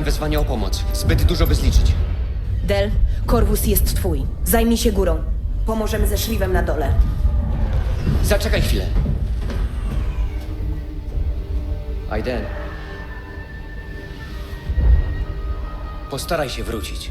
Odbieram wezwanie o pomoc. Zbyt dużo by zliczyć. Del, Korwus jest twój. Zajmij się górą. Pomożemy ze szliwem na dole. Zaczekaj chwilę. Aiden. Postaraj się wrócić.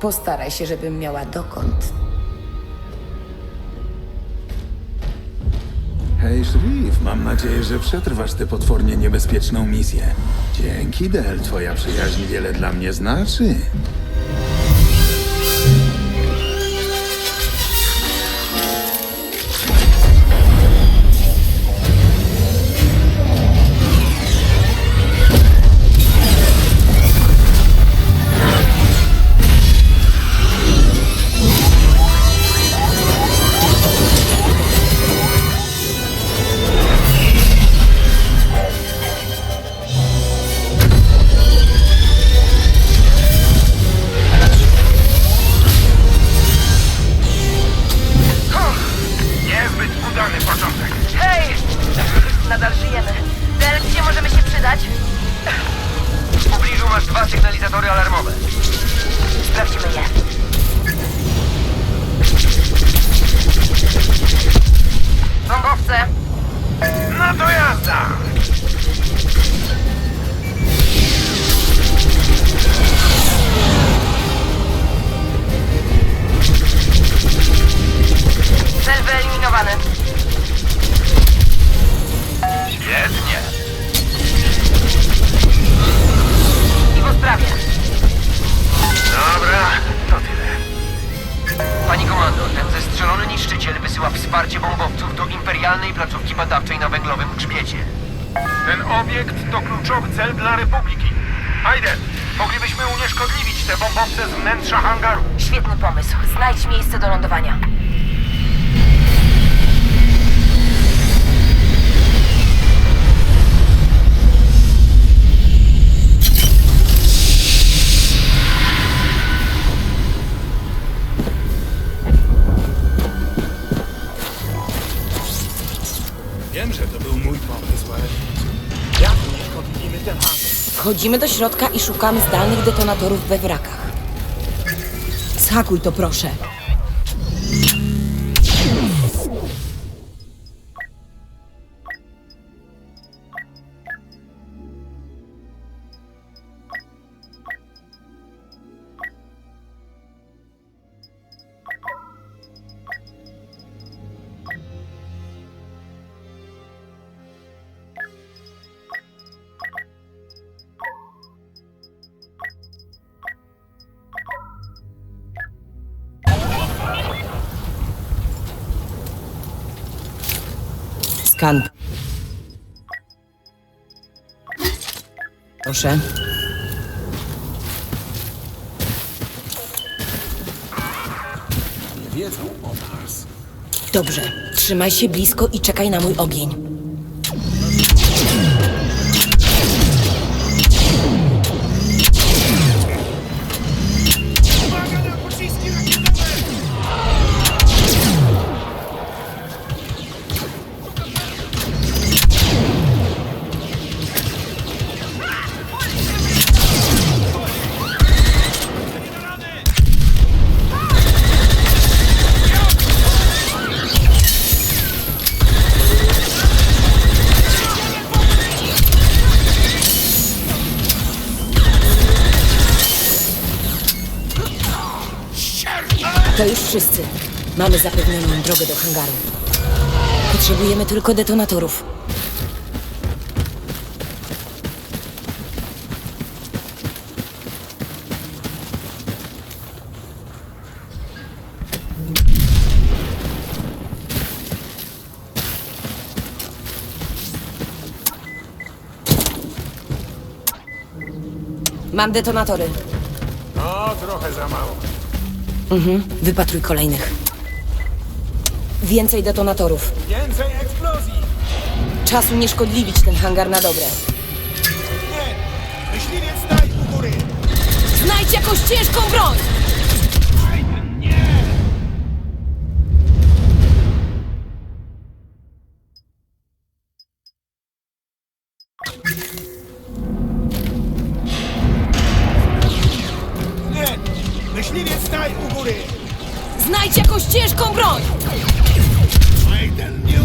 Postaraj się, żebym miała dokąd. Hej, Szrif, mam nadzieję, że przetrwasz tę potwornie niebezpieczną misję. Dzięki, Del, twoja przyjaźń wiele dla mnie znaczy. Sygnalizatory alarmowe. Sprawdźmy je. Wnętrza hangaru. Świetny pomysł. Znajdź miejsce do lądowania. Wiem, że to był mój pomysł, ale... Jak ten hangar? Wchodzimy do środka i szukamy zdalnych detonatorów we wrakach. Zhakuj to proszę. Skan. Proszę. Nie wiedzą o nas. Dobrze. Trzymaj się blisko i czekaj na mój ogień. To już wszyscy. Mamy zapewnioną drogę do hangaru. Potrzebujemy tylko detonatorów. Mam detonatory. O, trochę za mało. Wypatruj kolejnych. Więcej detonatorów. Więcej eksplozji! Czas unieszkodliwić ten hangar na dobre. Nie! Myśliwiec staj u góry! Znajdź jakąś ciężką broń! Szczęśliwie staj u góry! Znajdź jakąś ciężką broń! Majden nie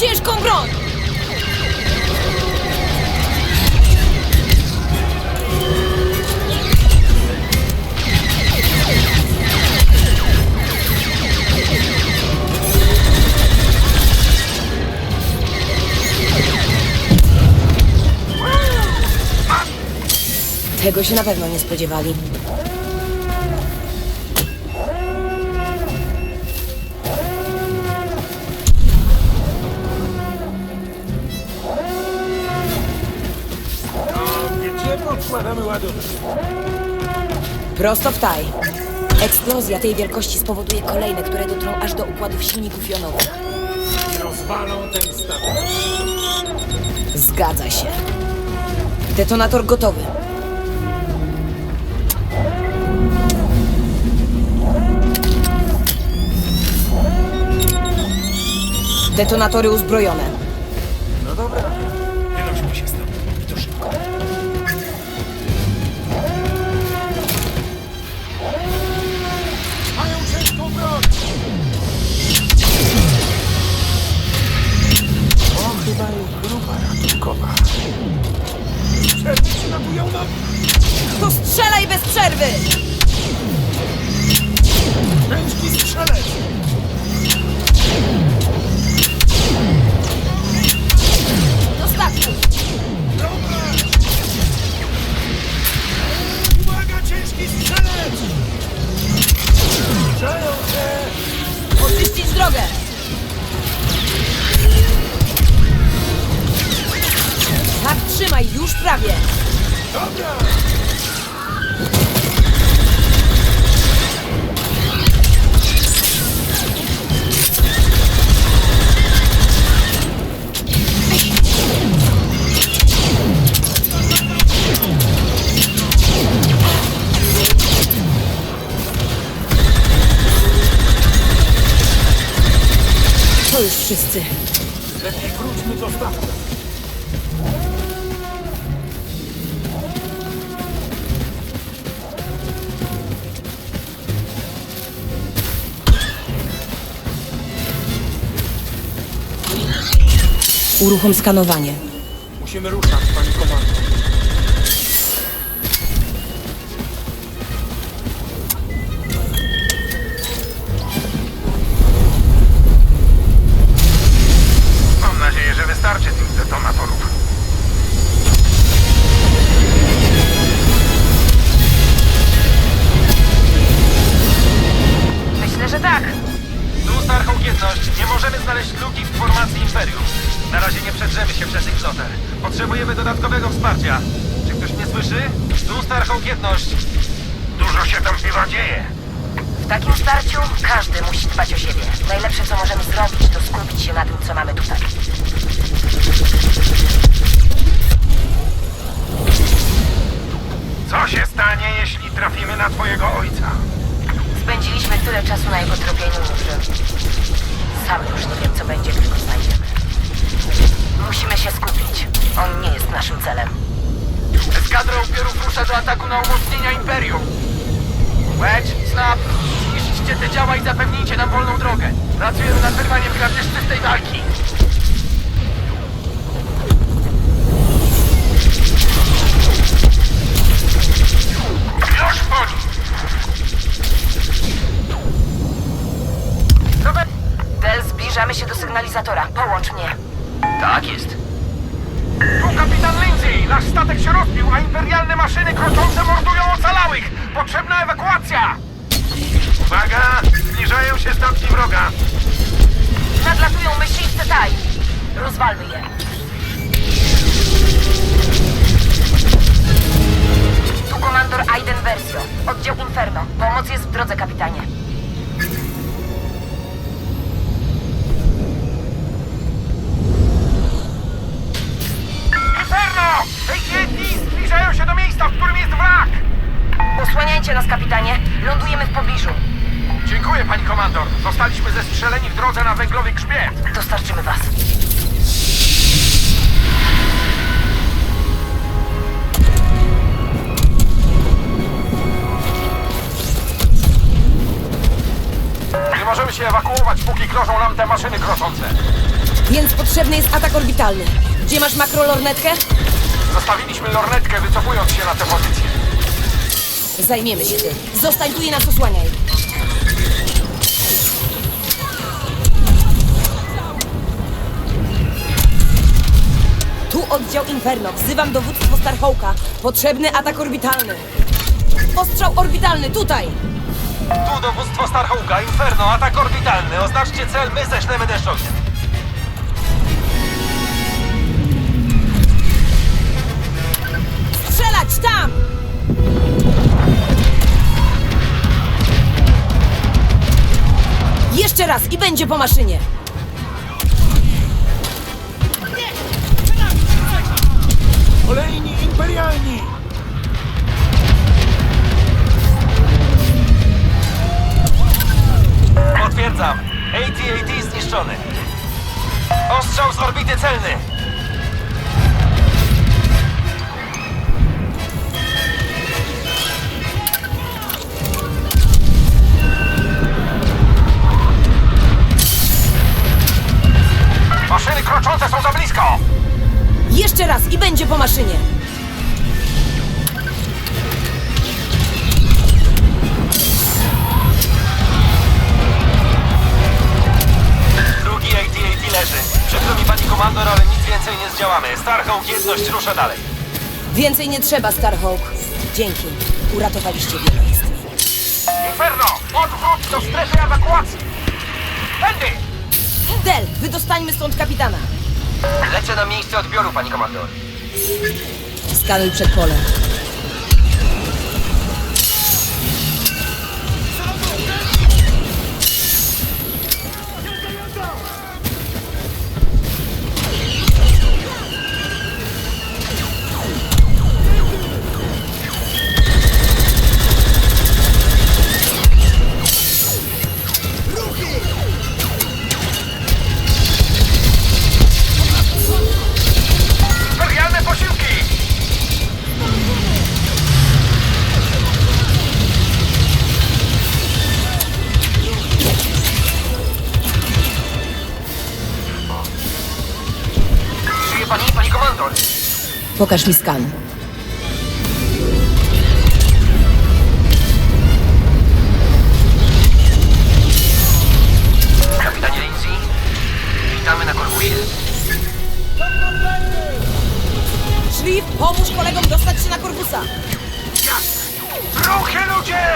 ciężką broń! Tego się na pewno nie spodziewali. Gdzie podkładamy ładunek? Prosto w taj. Eksplozja tej wielkości spowoduje kolejne, które dotrą aż do układów silników jonowych. Rozwalą ten statek. Zgadza się. Detonator gotowy. Detonatory uzbrojone. Trzymaj, już prawie! Dobra! To już wszyscy. Lepiej wróćmy do statku. Uruchom skanowanie. Musimy ruszać, Dużo się tam chyba dzieje. W takim starciu każdy musi dbać o siebie. Najlepsze, co możemy zrobić, to skupić się na tym, co mamy tutaj. Co się stanie, jeśli trafimy na twojego ojca? Spędziliśmy tyle czasu na jego tropieniu, że... Sam już nie wiem, co będzie, go znajdziemy. Musimy się skupić. On nie jest naszym celem. Eskadra upierów rusza do ataku na umocnienia Imperium. Wedge, Snap, zniszczcie te działa i zapewnijcie nam wolną drogę. Pracujemy nad wyrwaniem kradzieżcy z tej walki. Już po. Del, zbliżamy się do sygnalizatora. Połącz mnie. Tak jest. Tu kapitan Lindsay! Nasz statek się rozbił, a imperialne maszyny kroczące mordują ocalałych! Potrzebna ewakuacja! Uwaga! Zbliżają się statki wroga! Nadlatują myśliwce Taj. Rozwalmy je. Tu komandor Aiden Versio, oddział Inferno. Pomoc jest w drodze, kapitanie. Inferno! AT&T zbliżają się do miejsca, w którym jest wrak! Osłaniajcie nas, kapitanie. Lądujemy w pobliżu. Dziękuję, pani komandor. Zostaliśmy zestrzeleni w drodze na węglowy grzbiet. Dostarczymy was. Nie możemy się ewakuować, póki krożą nam te maszyny kroczące. Więc potrzebny jest atak orbitalny. Gdzie masz makrolornetkę? Zostawiliśmy lornetkę, wycofując się na tę pozycję. Zajmiemy się tym. Zostań tu i nas osłaniaj. Tu oddział Inferno. Wzywam dowództwo Starhawka. Potrzebny atak orbitalny. Ostrzał orbitalny, tutaj! Tu dowództwo Starhawka, Inferno, atak orbitalny. Oznaczcie cel, my ześlemy deszcz Raz i będzie po maszynie. Kolejni imperialni! Potwierdzam. AT-AT zniszczony. Ostrzał z orbity celny. Będzie po maszynie. Drugi AT-AT leży. Przykro mi pani komandor, ale nic więcej nie zdziałamy. Starhawk jedność rusza dalej. Więcej nie trzeba, Starhawk. Dzięki. Uratowaliście wiele istnień. Inferno! Odwrót do strefy ewakuacji! Tędy! Del, wydostańmy stąd kapitana. Lecę na miejsce odbioru, pani komandor. Skanuj przed pani, pani komandor? Pokaż mi skan. Kapitanie Lindsay, witamy na korpusie. Szlif, pomóż kolegom dostać się na korpusa. Ruchy ludzie!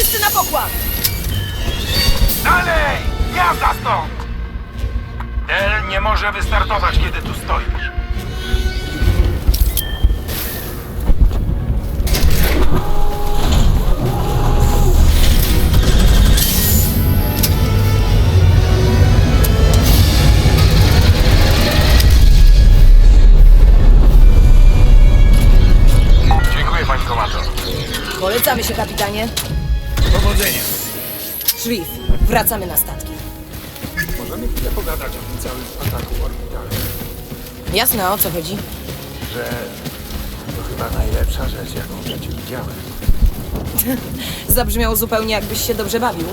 Wszyscy na pokład! Dalej! Jazda stąd! Del nie może wystartować, kiedy tu stoisz. Dziękuję, pani komandor. Polecamy się, kapitanie. Szlif, wracamy na statki. Możemy chwilę pogadać o tym całym ataku orbitalnym. Jasne, o co chodzi? że to chyba najlepsza rzecz, jaką w życiu widziałem. Zabrzmiał zupełnie jakbyś się dobrze bawił.